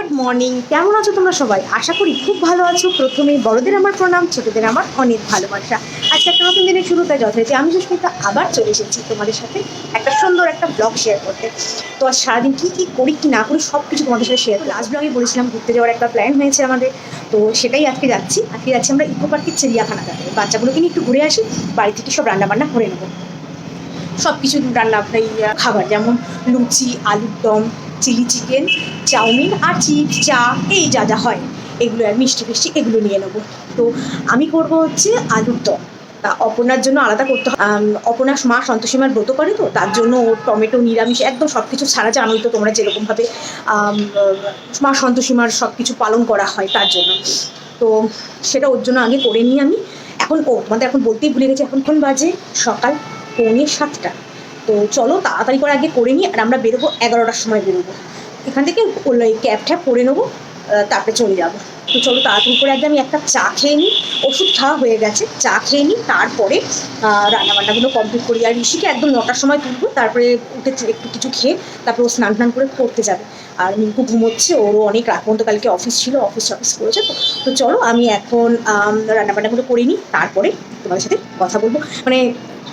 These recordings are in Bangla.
Good morning. কেমন আছো তোমরা সবাই? আশা করি খুব ভালো আছো। প্রথমেই বড়দের আমার প্রণাম, ছোটদের আমার অনেক ভালোবাসা। আজকে একটা নতুন দিনের শুরুতে যথারীতি আমি সুস্মিতা আবার চলে এসেছি তোমাদের সাথে একটা সুন্দর একটা ব্লগ শেয়ার করতে। তো আজ সারাদিন কী কী করি, কি না করি সব কিছু তোমাদের সাথে শেয়ার লাস্ট ব্লগে বলেছিলাম ঘুরতে যাওয়ার একটা প্ল্যান হয়েছে আমাদের। তো সেটাই আজকে যাচ্ছি। আজকে যাচ্ছি আমরা ইকো পার্কের চিড়িয়াখানাটাতে বাচ্চাগুলোকে নিয়ে একটু ঘুরে আসি, বাড়ি থেকে সব রান্নাবান্না করে নেব। সব কিছু রান্না খাবার যেমন লুচি, আলুর দম চিলি চিকেন, চাউমিন আর চিপস, চা, এই যা যা হয়, এগুলো আর মিষ্টি ফিষ্টি এগুলো নিয়ে নেব। তো আমি করব হচ্ছে আলুর দম। তা অপর্ণার জন্য আলাদা করতে হয়। অপর্ণা মা সন্তোষীমার ব্রত করে তো, তার জন্য ওর টমেটো, নিরামিষ, একদম সব কিছু ছাড়া জানোই তো তোমরা যেরকমভাবে মা সন্তোষীমার সব কিছু পালন করা হয় তার জন্য। তো সেটা ওর জন্য আগে করে নিই আমি। এখন ও, তোমাদের এখন বলতেই ভুলে গেছি, এখন কোন বাজে? সকাল পৌনে সাতটা। তো চলো তাড়াতাড়ি করে আগে করে নিই, আর আমরা বেরোবো এগারোটার সময় বেরোবো। এখান থেকে ওই ক্যাব ট্যাব করে নেব তারপরে চলে যাব। তো চলো তাড়াতাড়ি করে আগে আমি একটা চা খেয়ে নিই, ওষুধ খাওয়া হয়ে গেছে, চা খেয়ে নিই, তারপরে রান্নাবান্নাগুলো কমপ্লিট করি। আর ঋষিকে একদম নটার সময় তুলবো, তারপরে উঠে একটু কিছু খেয়ে তারপরে ও স্নান টান করে পড়তে যাবে। আর মিঙ্কু ঘুমোচ্ছে ওরও অনেক রাত পর্যন্ত কালকে অফিস ছিল অফিস অফিস করেছে। তো তো চলো আমি এখন রান্নাবান্নাগুলো করে নিই, তারপরে তোমাদের সাথে কথা বলব। মানে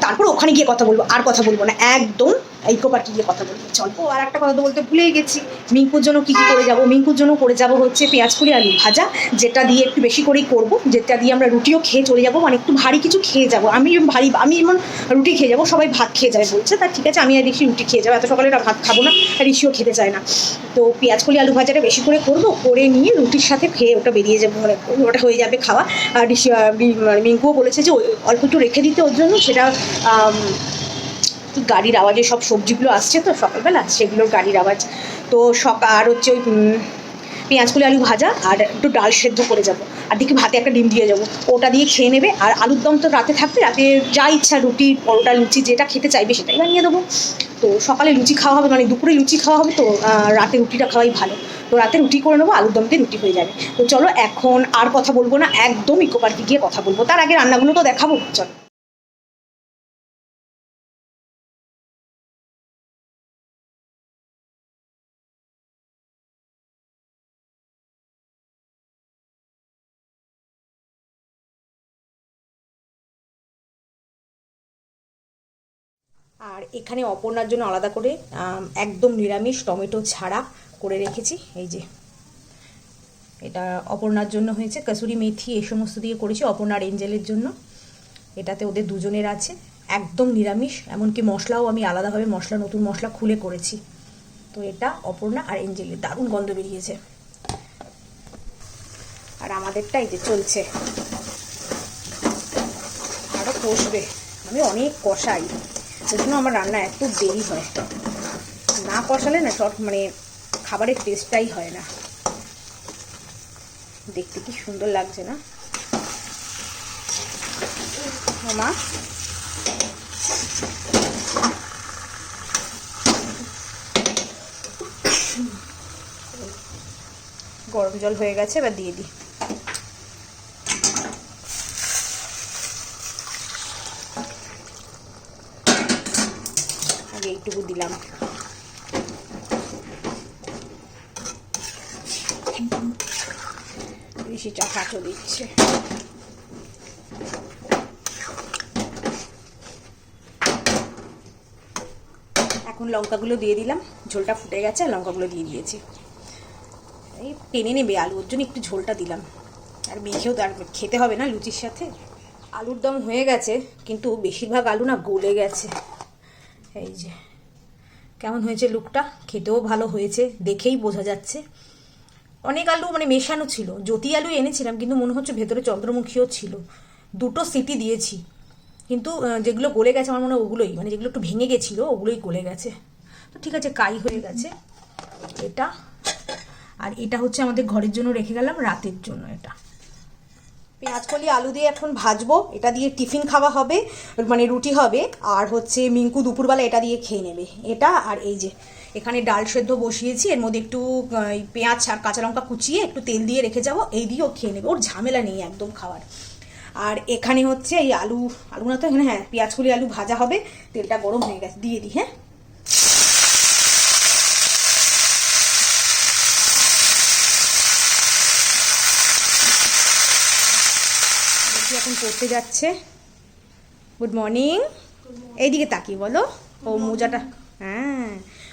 তারপর ওখানে গিয়ে কথা বলব আর কথা বলব না। একদম ইকো পার্কে গিয়ে কথা বলব। চল। ও আর একটা কথা বলতে ভুলেই গেছি। মিঙ্কুর জন্য কী কী করে যাব? মিঙ্কুর জন্য করে যাব হচ্ছে পেঁয়াজ কুড়ি আলু ভাজা, যেটা দিয়ে একটু বেশি করেই করব, যেটা দিয়ে আমরা রুটিও খেয়ে চলে যাব মানে একটু ভারী কিছু খেয়ে যাব। আমি ভারী, আমি যেমন রুটি খেয়ে যাব, সবাই ভাত খেয়ে যাবে বলছে। তা ঠিক আছে, আমি আর ঋষি রুটি খেয়ে যাব। এত সকালে ভাত খাব না, আর ঋষিও খেতে চায় না। তো পেঁয়াজ কলি আলু ভাজাটা বেশি করে করব, করে নিয়ে রুটির সাথে খেয়ে ওটা বেরিয়ে যাব। মানে ওটা হয়ে যাবে খাওয়া। আর ঋষি মানে মিঙ্কুও বলেছে যে অল্প একটু রেখে দিতে ওর জন্য। সেটা কি গাড়ির আওয়াজে সব সবজিগুলো আসছে তো সকালবেলা সেগুলোর গাড়ির আওয়াজ। তো সকাল আর হচ্ছে ওই উম, পেঁয়াজ কলি আলু ভাজা আর একটু ডাল সেদ্ধ করে যাব। আর দেখি ভাতে একটা ডিম দিয়ে যাব। ওটা দিয়ে খেয়ে নেবে আর আলুর দম তো রাতে থাকবে রাতে যা ইচ্ছা রুটি পরোটা লুচি যেটা খেতে চাইবে সেটাই বানিয়ে দেবো। তো সকালে লুচি খাওয়া হবে মানে দুপুরে লুচি খাওয়া হবে তো রাতে রুটিটা খাওয়াই ভালো। তো রাতে রুটি করে নেব আলুর দম দিয়ে রুটি হয়ে যাবে। তো চলো এখন আর কথা বলব না একদম ইকো পার্কে গিয়ে কথা বলব। তার আগে রান্নাগুলো তো দেখাবো চলো। আর এখানে অপর্ণার জন্য আলাদা করে একদম নিরামিষ টমেটো ছাড়া করে রেখেছি। এই যে, এটা অপর্ণার জন্য হয়েছে। কসুরি মেথি এই সমস্ত দিয়ে করেছি অপর্ণার এঞ্জেলের জন্য। এটাতে ওদের দুজনের আছে। একদম নিরামিষ, এমনকি মশলাও আমি আলাদাভাবে মশলা, নতুন মশলা খুলে করেছি। তো এটা অপর্ণা আর এঞ্জেলের। দারুণ গন্ধ বেরিয়েছে। আর আমাদেরটা এই যে চলছে। আরও কষবে। আমি অনেক কষাই। জন্য আমার রান্না এত দেরি হয়। না কষালে না চট মানে খাবারের টেস্টটাই হয় না। দেখতে কি সুন্দর লাগছে না? মা গরম জল হয়ে গেছে, এবার দিয়ে দিই আগে এইটুকু দিলাম। বেশি চা কাঁচো দিচ্ছে। এখন লঙ্কাগুলো দিয়ে দিলাম, ঝোলটা ফুটে গেছে, আর লঙ্কাগুলো দিয়ে দিয়েছি। এই টেনে নেবে আলু, ওর জন্য একটু ঝোলটা দিলাম। আর মেখেও তো আর খেতে হবে না লুচির সাথে। আলুর দম হয়ে গেছে, কিন্তু বেশিরভাগ আলু না গলে গেছে। এই যে। কেমন হয়েছে লুকটা খেতেও ভালো হয়েছে, দেখেই বোঝা যাচ্ছে। অনেক আলু মানে মেশানো ছিল। জ্যোতি আলু এনেছিলাম, কিন্তু মনে হচ্ছে ভেতরে চন্দ্রমুখীও ছিল। দুটো সিটি দিয়েছি। কিন্তু যেগুলো গলে গেছে আমার মনে হয় ওগুলোই। মানে যেগুলো একটু ভেঙে গেছিল, ওগুলোই গলে গেছে। তো ঠিক আছে, কাই হয়ে গেছে। এটা। আর এটা হচ্ছে আমাদের ঘরের জন্য রেখে গেলাম, রাতের জন্য এটা। পেঁয়াজ কলি, আলু দিয়ে এখন ভাজবো। এটা দিয়ে টিফিন খাওয়া হবে মানে রুটি হবে, আর হচ্ছে মিঙ্কু দুপুরবেলা এটা দিয়ে খেয়ে নেবে। এটা আর এই যে, এখানে ডাল সেদ্ধ বসিয়েছি, এর মধ্যে একটু পেঁয়াজ আর কাঁচা লঙ্কা কুচিয়ে একটু তেল দিয়ে রেখে যাব, এই দিয়েও খেয়ে নেবে, ওর ঝামেলা নেই একদম খাওয়ার। আর এখানে হচ্ছে এই আলু আলু না তো এখানে হ্যাঁ পেঁয়াজ কলি, আলু ভাজা হবে, তেলটা গরম হয়ে গেছে, দিয়ে দিই হ্যাঁ? পড়তে যাচ্ছে। গুড মর্নিং এইদিকে তাকিয়ে বলো। ও মোজাটা হ্যাঁ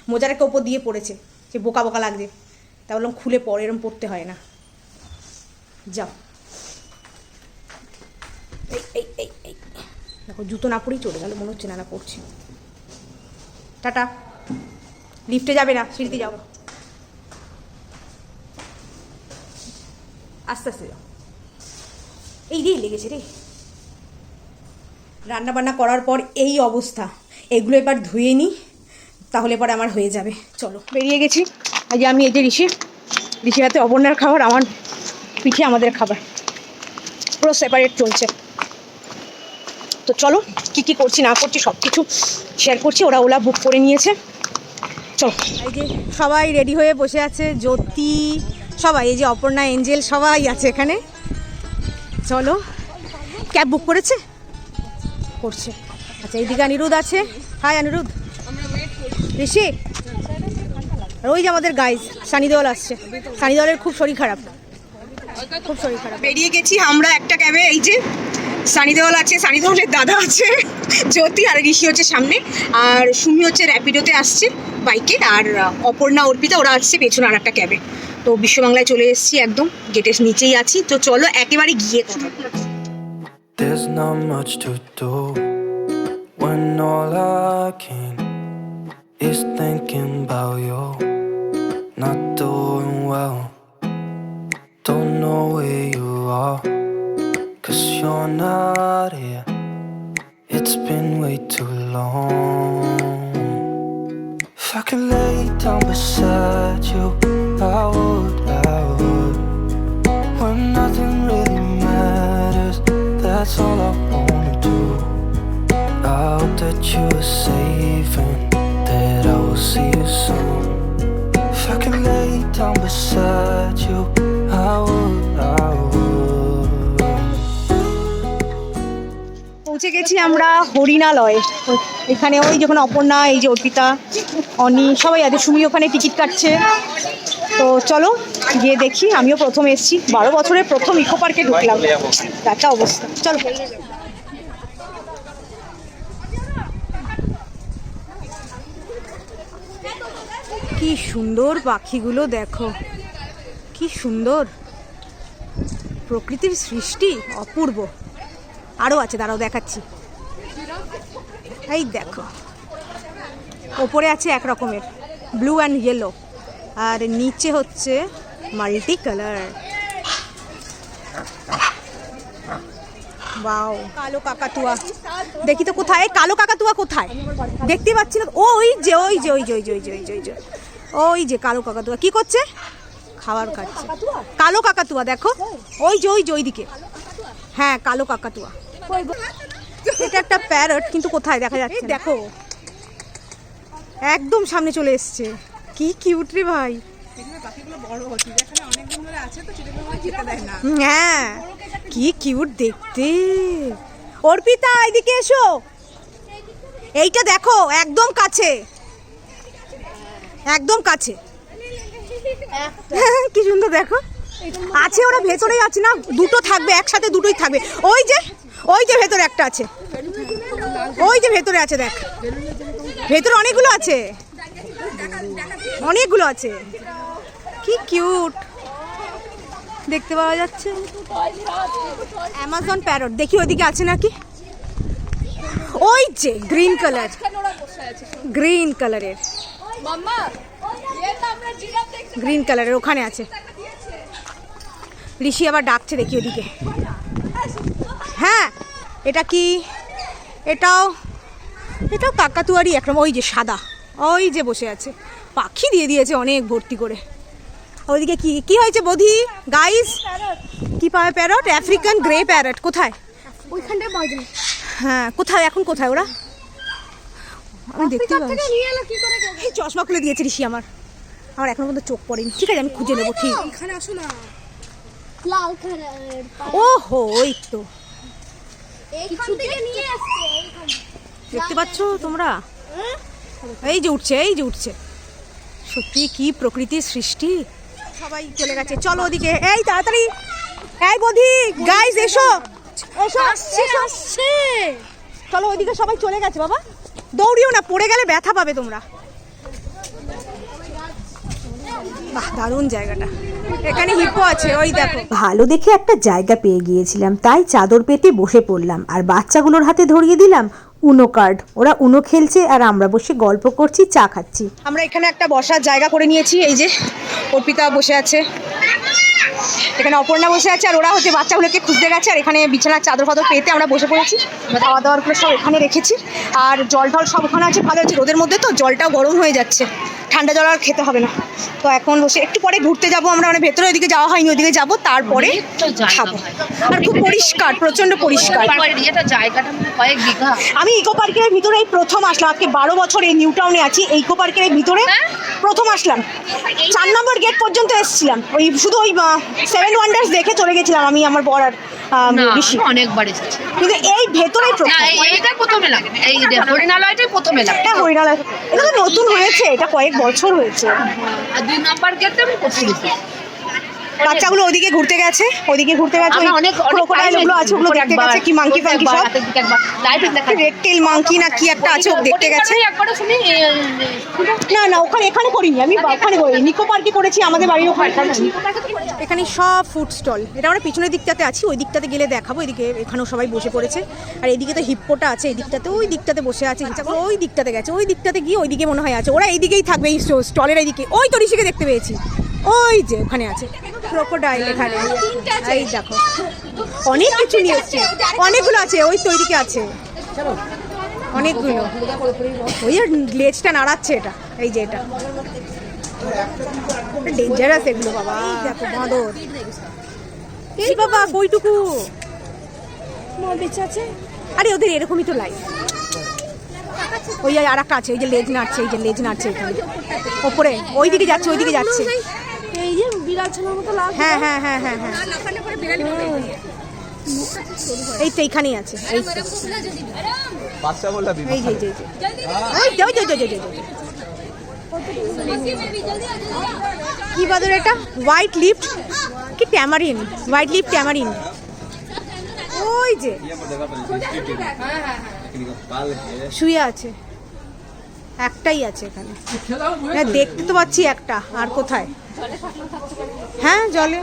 মোজাটাকে ওপর দিয়ে পড়েছে। সে বোকা বোকা লাগছে। তা বললাম, খুলে পরে এরম পড়তে হয় না। যাও। এই এই এই এই। দেখো, জুতো না পরেই চলে গেল, মনে হচ্ছে না না পড়ছি টাটা। লিফটে যাবে না, সিঁড়িতে যাও। আস্তে আস্তে যাও। এই রে, লেগেছে রে। রান্না বান্না করার পর এই অবস্থা। এগুলো এবার ধুয়ে নিই তাহলে পরে আমার হয়ে যাবে। চলো, বেরিয়ে গেছি। আজ আমি এই যে ঋষি ঋষি হাতে অবন্যার খাবার, আমার পিঠে আমাদের খাবার। পুরো সেপারেট চলছে। তো চলো, কি কি করছি, না করছি সব কিছু শেয়ার করছি। ওরা ওলা বুক করে নিয়েছে। চলো। এই যে সবাই রেডি হয়ে বসে আছে, জ্যোতি, সবাই, এই যে অপর্ণা এঞ্জেল সবাই আছে এখানে। চলো। ক্যাব বুক করেছে? করছে। আচ্ছা এইদিকে অনিরুদ্ধ আছে। হাই, অনিরুদ্ধ। ঋষি আর ওই যে আমাদের গাইজ সানি দেওয়াল আসছে। সানি দেওয়ালের খুব শরীর খারাপ। খুব শরীর খারাপ। বেরিয়ে গেছি আমরা একটা ক্যাবে, এই যে সানি দেওয়াল আছে সানি দেওয়ালের দাদা আছে, জ্যোতি আর ঋষি হচ্ছে সামনে। আর সুমি হচ্ছে র্যাপিডোতে আসছে বাইকে, আর অপর্ণা, অর্পিতা, ওরা আসছে পেছনে আর একটা ক্যাবে। তো বিশ্ববাংলায় চলে এসেছি একদম গেটের নিচেই আছি তো চলো একেবারে গিয়ে কথা There's not much to do when all I can is thinking about you. Not doing well, don't know where you are, cause you're not here. It's been way too long. I could lay down beside you, I would, I would. When nothing really matters, that's all I wanna do. I hope that you are safe and that I will see you soon. If I could lay down beside you, I would, I would. পৌঁছে গেছি আমরা হরিণালয়ে এখানে ওই যখন অপর্ণা, এই যে অর্পিতা, অনি, সবাই আছে, সুমি ওখানে টিকিট কাটছে। তো চলো, গিয়ে দেখি, আমিও প্রথম এসছি। বারো বছরে প্রথম ইকো পার্কে ঢুকলাম। একটা অবস্থা। চলো। কি সুন্দর পাখিগুলো, দেখো। কি সুন্দর। প্রকৃতির সৃষ্টি অপূর্ব। আরও আছে, দাঁড়াও, দেখাচ্ছি। এই দেখো। ওপরে আছে এক রকমের ব্লু অ্যান্ড ইয়েলো আর নিচে হচ্ছে মাল্টি কালার বাও কালো কাকাতুয়া। দেখি তো কোথায় কালো কাকাতুয়া কোথায়? দেখতে পাচ্ছি না। ওই যে ওই যে ওই যে ওই যে ওই যে ওই যে ওই যে। ওই যে কালো কাকাতুয়া। কি করছে? খাবার খাচ্ছে। কালো কাকাতুয়া, দেখো। ওই যে ওই যে, ওইদিকে। হ্যাঁ কালো কাকাতুয়া। এটা একটা প্যারট কিন্তু কোথায়? দেখা যাচ্ছে দেখো। একদম সামনে চলে এসছে। কি কিউট রে ভাই। হ্যাঁ। কি কিউট দেখতে। অর্পিতা এদিকে এসো। এইটা দেখো একদম কাছে। একদম কাছে। কি সুন্দর দেখো। আছে ওরা ভেতরেই আছে না? দুটো থাকবে একসাথে দুটোই থাকবে। ওই যে ওই যে ভেতরে একটা আছে। ওই যে ভেতরে আছে, দেখ। ভেতরে অনেকগুলো আছে। অনেকগুলো আছে। কি কিউট। দেখতে পাওয়া যাচ্ছে। অ্যামাজন প্যারট দেখি ওইদিকে আছে নাকি? ওই যে গ্রিন কালার গ্রিন কালারের গ্রিন কালারের ওখানে আছে। ঋষি আবার ডাকছে, দেখি ওদিকে। হ্যাঁ এটা কি? এটাও এটাও কাকাতুয়ারি একরকম ওই যে সাদা ওই যে বসে আছে। পাখি দিয়ে দিয়েছে অনেক ভর্তি করে। ওইদিকে কি কি হয়েছে বধি গাইস কি পাবে প্যারট আফ্রিকান গ্রে প্যারট কোথায়? হ্যাঁ কোথায় এখন কোথায় ওরা? আমি দেখতে পাচ্ছি। চশমা খুলে দিয়েছে ঋষি আমার। আমার এখনও পর্যন্ত চোখ পড়েনি। ঠিক আছে আমি খুঁজে নেব ঠিক। এখানে আসো না। লাল কালারের ও হো ওই তো এইখান থেকে নিয়ে আসছে এইখান দেখতে পাচ্ছ? তোমরা? এই যে উঠছে এই যে উঠছে। সত্যি কি প্রকৃতির সৃষ্টি? সবাই চলে গেছে। চলো ওদিকে। এই তাড়াতাড়ি। এই বধি গাইস এসো। এসো। এসো। আসছে। চলো ওইদিকে সবাই চলে গেছে বাবা। দৌড়িও না পড়ে গেলে ব্যথা পাবে তোমরা। বাহ দারুণ জায়গাটা। এখানে হিপো আছে ওই দেখো। ভালো দেখে একটা জায়গা পেয়ে গিয়েছিলাম তাই চাদর পেতে বসে পড়লাম আর বাচ্চাগুলোর হাতে ধরিয়ে দিলাম উনো কার্ড ওরা উনো খেলছে আর আমরা বসে গল্প করছি চা খাচ্ছি। আমরা এখানে একটা বসার জায়গা করে নিয়েছি এই যে অর্পিতা বসে আছে। এখানে অপর্ণা বসে আছে আর ওরা হচ্ছে বাচ্চাগুলোকে খুঁজতে গেছে আর এখানে বিছানার চাদর ফাদর পেতে আমরা বসে পড়েছি। খাওয়া দাওয়ারগুলো সব এখানে রেখেছি আর জল টল সব ওখানে আছে ভালো আছে রোদের মধ্যে তো জলটাও গরম হয়ে যাচ্ছে। ঠান্ডা জল আর খেতে হবে না। তো এখন বসে একটু পরে ঘুরতে যাব আমরা মানে ভেতরে ওইদিকে যাওয়া হয়নি ওইদিকে যাব তারপরে খাব। আর খুব পরিষ্কার প্রচণ্ড পরিষ্কার। আমি ইকো পার্কের ভিতরে এই প্রথম আসলাম আজকে বারো বছর এই নিউ টাউনে আছি এই ইকো পার্কের ভিতরে প্রথম আসলাম। চার নম্বর গেট পর্যন্ত এসেছিলাম। ওই শুধু ওই সেভেন ওয়ান্ডার্স দেখে চলে গেছিলাম আমি আমার বর আর আহ, না ঋষি। অনেকবার এসেছি। কিন্তু এই ভেতরে না প্রথম। এই হরিণালয়টাই হরিণালয়। এটা নতুন হয়েছে এটা কয়েক বছর হয়েছে। আর দুই নাম্বার গেতে আমি কোথায় এসেছি বাচ্চাগুলো ওদিকে ঘুরতে গেছে ওদিকে ঘুরতে গেছে অনেক ক্রোকোডাইলগুলো আছে ওগুলো দেখতে গেছে কি মাংকি ফাঙ্কি সব। রেড টেল মাংকি না কি একটা আছে ও দেখতে গেছে। না না ওখানে এখানে করিনি আমি ওখানে করি নিকো পার্কে করেছি আমাদের বাড়ির ওখানে। এখানে সব ফুড স্টল এটা আমরা পিছনের দিকটাতে আছি ওই দিকটাতে গেলে দেখাবো এদিকে এখানেও সবাই বসে পড়েছে। আর এদিকে তো হিপ্পোটা আছে এই দিকটাতে ওই দিকটাতে বসে আছে বাচ্চাগুলো ওই দিকটাতে গেছে ওই দিকটাতে গিয়ে ওইদিকে মনে হয় আছে ওরা এইদিকেই থাকবে এই স্টলের এইদিকে। ওই তো ঋষিকে দেখতে পেয়েছি। ওই যে ওখানে আছে ক্রোকোডাইল এখানে। এই দেখো অনেক কিছু নিয়ে এসছে। অনেকগুলো আছে ওই তো ওইদিকে আছে। অনেকগুলো। ওই আর লেজটা নাড়াচ্ছে এটা এই যে এটা। ডেঞ্জারাস এগুলো বাবা দেখো বাঁদর। এই বাবা কইটুকু? বেঁচে আছে। আরে ওদের এরকমই তো লাইফ ওই আর একটা আছে ওই যে লেজ নাড়ছে এই যে লেজ নাড়ছে এখানে। ওপরে ওই দিকে যাচ্ছে ওই দিকে যাচ্ছে। এই যে বিড়াল ছানার মতো লাগ হ্যাঁ হ্যাঁ হ্যাঁ হ্যাঁ হ্যাঁ। এই তো এইখানেই আছে। এই তো। বাচ্চা বললা এই যে এই যে, এই যে। ওই যে, ওই যে, ওই যে, ওই যে, ওই যে। কি বাদর এটা? হোয়াইট লিপ কি ট্যামারিন হোয়াইট লিপ ট্যামারিন ওই যে। শুয়ে আছে। একটাই আছে এখানে। না, দেখতে তো পাচ্ছি একটা। আর কোথায়? হ্যাঁ জলে।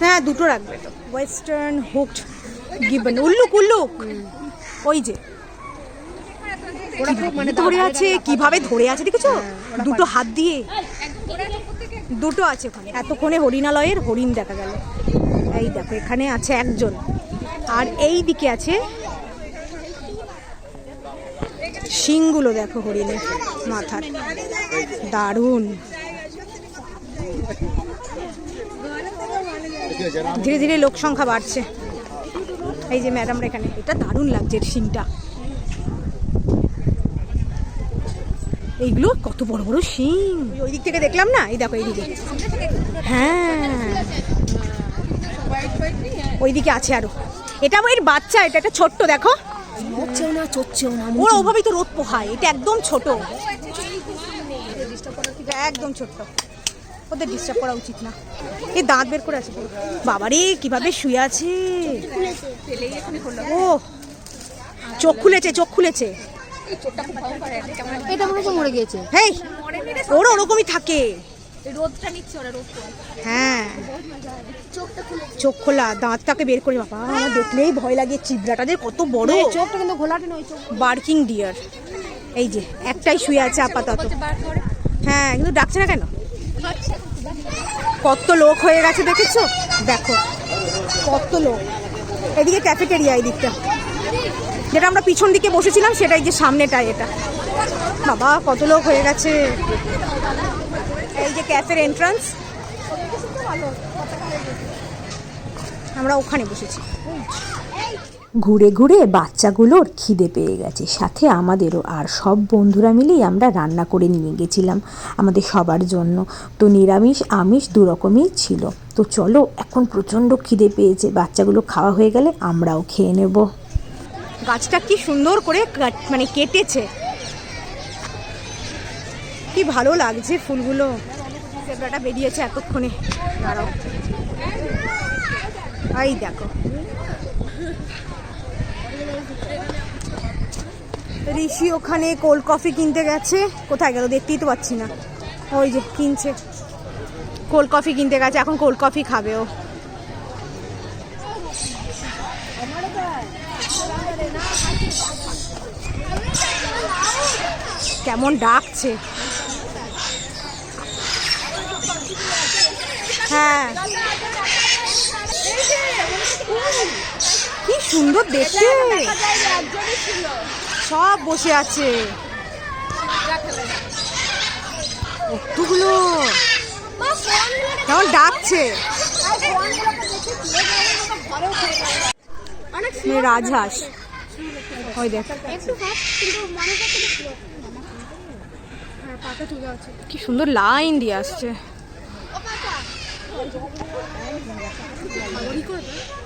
হ্যাঁ দুটো রাখবে তো। ওয়েস্টার্ন হুকড গিবন উল্লুক উল্লুক। ওই যে। মানে ধরে আছে, কীভাবে ধরে আছে, দেখেছ? দুটো হাত দিয়ে। দুটো আছে ওখানে। এতক্ষণে হরিণালয়ের হরিণ দেখা গেল। এই দেখো, এখানে আছে একজন। আর এই দিকে আছে শিংগুলো, দেখো হরিণের মাথার। দারুণ। ধীরে ধীরে লোক সংখ্যা বাড়ছে। এই যে ম্যাডামরা এখানে। এটা দারুণ লাগছে এর শিংটা এইগুলো কত বড় বড় শিং ওই দিক থেকে দেখলাম না? এই দেখো এইদিকে হ্যাঁ। ওইদিকে আছে আরও। এটা এর বাচ্চা এটা একটা ছোট্ট দেখো। নড়ছেও না চড়ছেও না ওরা ওভাবেই তো রোদ পোহায়। এটা একদম ছোট। একদম ছোট্ট ওদের ডিস্টার্ব করা উচিত না। এই দাঁত বের করে আছে বাবারে কীভাবে শুয়ে আছে? ও চোখ খুলেছে চোখ খুলেছে। এটা মনে হচ্ছে মরে গিয়েছে। হেই ওরা ওরকমই থাকে। হ্যাঁ। চোখ খোলা দাঁতটাকে বের করে বাবা আমার দেখলেই ভয় লাগে চিবড়াটাদের কত বড়। চোখটা কিন্তু ঘোলাটে নয় চোখ। Barking deer. এই যে একটাই শুয়ে আছে আপাতত। হ্যাঁ কিন্তু ডাকছে না কেন? কত লোক হয়ে গেছে দেখেছ? দেখো, কত লোক। এদিকে ক্যাফেটেরিয়া এই দিকটা। যেটা আমরা পিছন দিকে বসেছিলাম, সেটাই যে সামনেটাই এটা। বাবা, কত লোক হয়ে গেছে। এই যে ক্যাফের এন্ট্রান্স আমরা ওখানে বসেছি। ঘুরে ঘুরে বাচ্চাগুলোর খিদে পেয়ে গেছে। সাথে আমাদেরও। আর সব বন্ধুরা মিলেই আমরা রান্না করে নিয়ে গেছিলাম আমাদের সবার জন্য। তো নিরামিষ, আমিষ দু রকমই ছিল। তো চলো, এখন প্রচণ্ড খিদে পেয়েছে। বাচ্চাগুলো খাওয়া হয়ে গেলে আমরাও খেয়ে নেব। গাছটা কি সুন্দর করে মানে কেটেছে। কি ভালো লাগছে ফুলগুলো। জেব্রাটা বেরিয়েছে এতক্ষণে। দাঁড়াও। এই দেখো। ঋষি ওখানে কোল্ড কফি কিনতে গেছে। কোথায় গেল? দেখতেই তো পাচ্ছি না। ওই যে কিনছে। কোল্ড কফি কিনতে গেছে। এখন কোল্ড কফি খাবে ও। কেমন ডাকছে। হ্যাঁ। সুন্দর দেখতে সব বসে আছে। কতগুলো? কেমন ডাকছে? রাজহাঁস। ওই দেখ। করতে কি সুন্দর লাইন দিয়ে আসছে।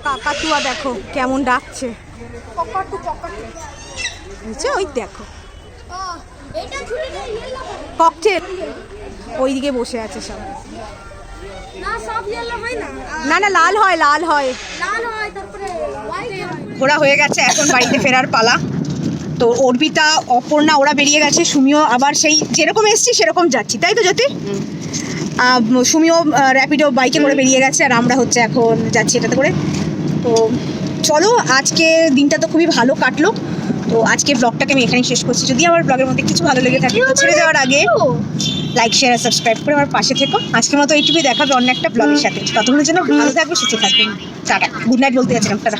কাকাতুয়া দেখো কেমন ডাকছে। বুঝছ ওই দেখো। ককটেল। ওইদিকে বসে আছে সব। না হয় না। না না লাল হয় লাল হয়। লাল তারপরে হোয়াইট ঘোরা হয়ে গেছে এখন বাড়িতে ফেরার পালা। তো অর্পিতা অপর্ণা ওরা বেরিয়ে গেছে সুমিও আবার সেই যেরকম এসছি সেরকম যাচ্ছি। তাই তো জ্যোতি? সুমিও র্যাপিডো বাইকে করে বেরিয়ে গেছে আর আমরা হচ্ছে এখন যাচ্ছি এটাতে করে। তো চলো আজকে দিনটা তো খুবই ভালো কাটলো। তো আজকে ব্লগটাকে আমি এখানেই শেষ করছি। যদি আমার ব্লগের মধ্যে কিছু ভালো লেগে থাকে ছেড়ে যাওয়ার আগে লাইক শেয়ার আর সাবস্ক্রাইব করে আমার পাশে থেকো। আজকের মতো এইটুকুই দেখাবে অন্য একটা ব্লগের সাথে। ততক্ষণের জন্য ভালো থাকবে সুস্থ থাকবে। টাটা। গুড নাইট বলতে যাচ্ছিলাম। Tata.